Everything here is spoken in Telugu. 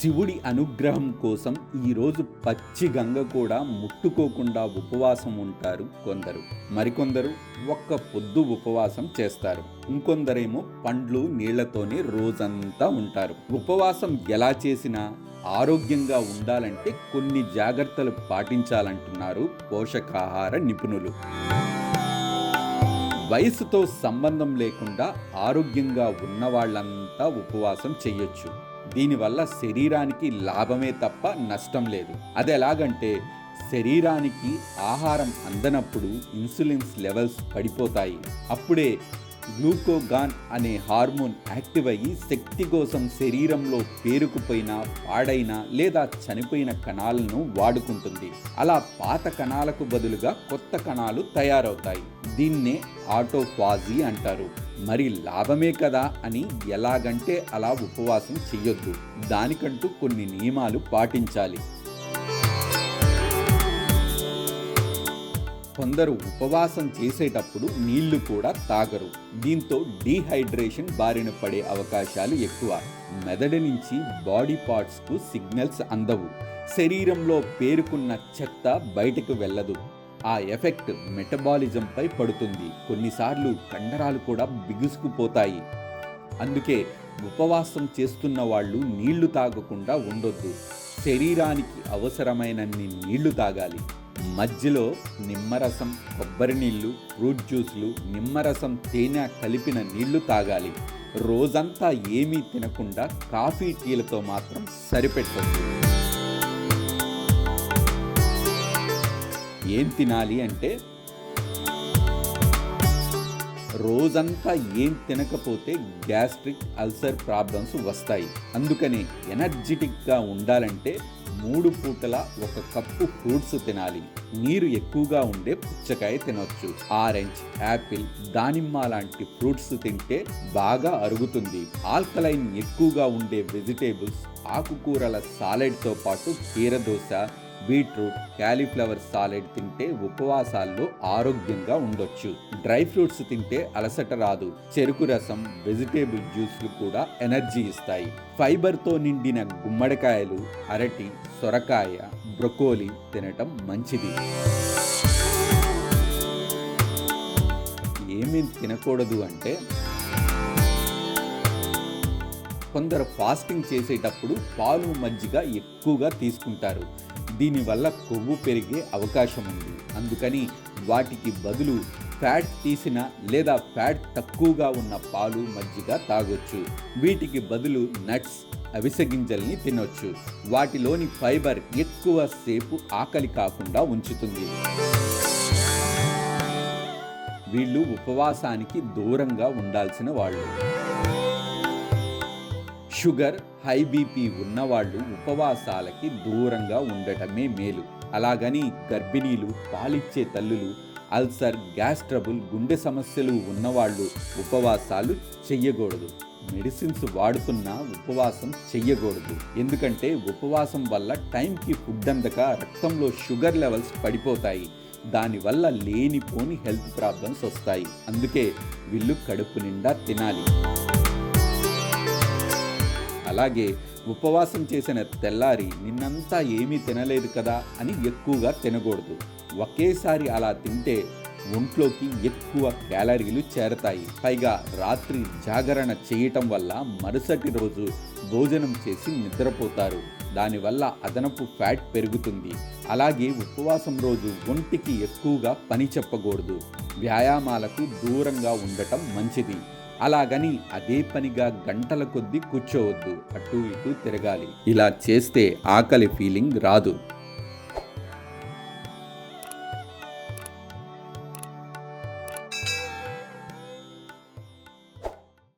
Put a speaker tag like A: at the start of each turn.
A: శివుడి అనుగ్రహం కోసం ఈరోజు పచ్చి గంగ కూడా ముట్టుకోకుండా ఉపవాసం ఉంటారు కొందరు. మరికొందరు ఒక్క పొద్దు ఉపవాసం చేస్తారు. ఇంకొందరేమో పండ్లు నీళ్ళతోనే రోజంతా ఉంటారు. ఉపవాసం ఎలా చేసినా ఆరోగ్యంగా ఉండాలంటే కొన్ని జాగ్రత్తలు పాటించాలంటున్నారు పోషకాహార నిపుణులు. వయసుతో సంబంధం లేకుండా ఆరోగ్యంగా ఉన్న వాళ్ళంతా ఉపవాసం చేయొచ్చు. దీనివల్ల శరీరానికి లాభమే తప్ప నష్టం లేదు. అది ఎలాగంటే శరీరానికి ఆహారం అందనప్పుడు ఇన్సులిన్స్ లెవెల్స్ పడిపోతాయి. అప్పుడే గ్లూకోగాన్ అనే హార్మోన్ యాక్టివ్ అయ్యి శక్తి కోసం శరీరంలో పేరుకుపోయిన పాడైన లేదా చనిపోయిన కణాలను వాడుకుంటుంది. అలా పాత కణాలకు బదులుగా కొత్త కణాలు తయారవుతాయి. దీన్నే ఆటోఫాజీ అంటారు. మరి లాభమే కదా అని ఎలాగంటే అలా ఉపవాసం చెయ్యొద్దు. దానికంటూ కొన్ని నియమాలు పాటించాలి. కొందరు ఉపవాసం చేసేటప్పుడు నీళ్ళు కూడా తాగరు. దీంతో డీహైడ్రేషన్ బారిన పడే అవకాశాలు ఎక్కువ. మెదడు నుంచి బాడీ పార్ట్స్కు సిగ్నల్స్ అందవు. శరీరంలో పేరుకున్న చెత్త బయటకు వెళ్ళదు. ఆ ఎఫెక్ట్ మెటబాలిజంపై పడుతుంది. కొన్నిసార్లు కండరాలు కూడా బిగుసుకుపోతాయి. అందుకే ఉపవాసం చేస్తున్న వాళ్ళు నీళ్ళు తాగకుండా ఉండొద్దు. శరీరానికి అవసరమైనన్ని నీళ్ళు తాగాలి. మధ్యలో నిమ్మరసం కొబ్బరి నీళ్ళు ఫ్రూట్ జ్యూస్లు నిమ్మరసం తేనె కలిపిన నీళ్ళు తాగాలి. రోజంతా ఏమీ తినకుండా కాఫీ టీలతో మాత్రం సరిపెట్టదు ఏం తినాలి అంటే? రోజంతా ఏం తినకపోతే గ్యాస్ట్రిక్ అల్సర్ ప్రాబ్లమ్స్ వస్తాయి. అందుకని ఎనర్జెటిక్గా ఉండాలంటే మూడు పూటల ఒక కప్పు ఫ్రూట్స్ తినాలి. నీరు ఎక్కువగా ఉండే పుచ్చకాయ తినొచ్చు. ఆరెంజ్ యాపిల్ దానిమ్మ లాంటి ఫ్రూట్స్ తింటే బాగా అరుగుతుంది. ఆల్కలైన్ ఎక్కువగా ఉండే వెజిటేబుల్స్ ఆకుకూరల సాలెడ్తో పాటు కీరదోశ బీట్రూట్ క్యాలీఫ్లవర్ సాలెడ్ తింటే ఉపవాసాల్లో ఆరోగ్యంగా ఉండొచ్చు. డ్రై ఫ్రూట్స్ తింటే అలసట రాదు. చెరుకు రసం వెజిటేబుల్ జ్యూస్లు కూడా ఎనర్జీ ఇస్తాయి. ఫైబర్తో నిండిన గుమ్మడికాయలు అరటి సొరకాయ బ్రొకోలి తినటం మంచిది. ఏమేం తినకూడదు అంటే కొందరు ఫాస్టింగ్ చేసేటప్పుడు పాలు మజ్జిగ ఎక్కువగా తీసుకుంటారు. దీనివల్ల కొవ్వు పెరిగే అవకాశం ఉంది. అందుకని వాటికి బదులు ఫ్యాట్ తీసిన లేదా ఫ్యాట్ తక్కువగా ఉన్న పాలు మజ్జిగ తాగొచ్చు. వీటికి బదులు నట్స్ అవిసె గింజల్ని తినొచ్చు. వాటిలోని ఫైబర్ ఎక్కువ సేపు ఆకలి కాకుండా ఉంచుతుంది. వీళ్ళు ఉపవాసానికి దూరంగా ఉండాల్సిన వాళ్ళు. షుగర్ హై బీపీ ఉన్నవాళ్ళు ఉపవాసాలకి దూరంగా ఉండటమే మేలు. అలాగని గర్భిణీలు పాలిచ్చే తల్లులు అల్సర్ గ్యాస్ ట్రబుల్ గుండె సమస్యలు ఉన్నవాళ్ళు ఉపవాసాలు చెయ్యకూడదు. మెడిసిన్స్ వాడుతున్నా ఉపవాసం చెయ్యకూడదు. ఎందుకంటే ఉపవాసం వల్ల టైంకి ఫుడ్ అందక రక్తంలో షుగర్ లెవెల్స్ పడిపోతాయి. దానివల్ల లేనిపోని హెల్త్ ప్రాబ్లమ్స్ వస్తాయి. అందుకే వీళ్ళు కడుపు నిండా తినాలి. అలాగే ఉపవాసం చేసిన తెల్లారి నిన్నంతా ఏమీ తినలేదు కదా అని ఎక్కువగా తినకూడదు. ఒకేసారి అలా తింటే ఒంట్లోకి ఎక్కువ క్యాలరీలు చేరతాయి. పైగా రాత్రి జాగరణ చేయటం వల్ల మరుసటి రోజు భోజనం చేసి నిద్రపోతారు. దానివల్ల అదనపు ఫ్యాట్ పెరుగుతుంది. అలాగే ఉపవాసం రోజు ఒంటికి ఎక్కువగా పని చెప్పకూడదు. వ్యాయామాలకు దూరంగా ఉండటం మంచిది. అలాగని అదే పనిగా గంటల కొద్దీ కూర్చోవద్దు. అటు ఇటు తిరగాలి. ఇలా చేస్తే ఆకలి ఫీలింగ్ రాదు.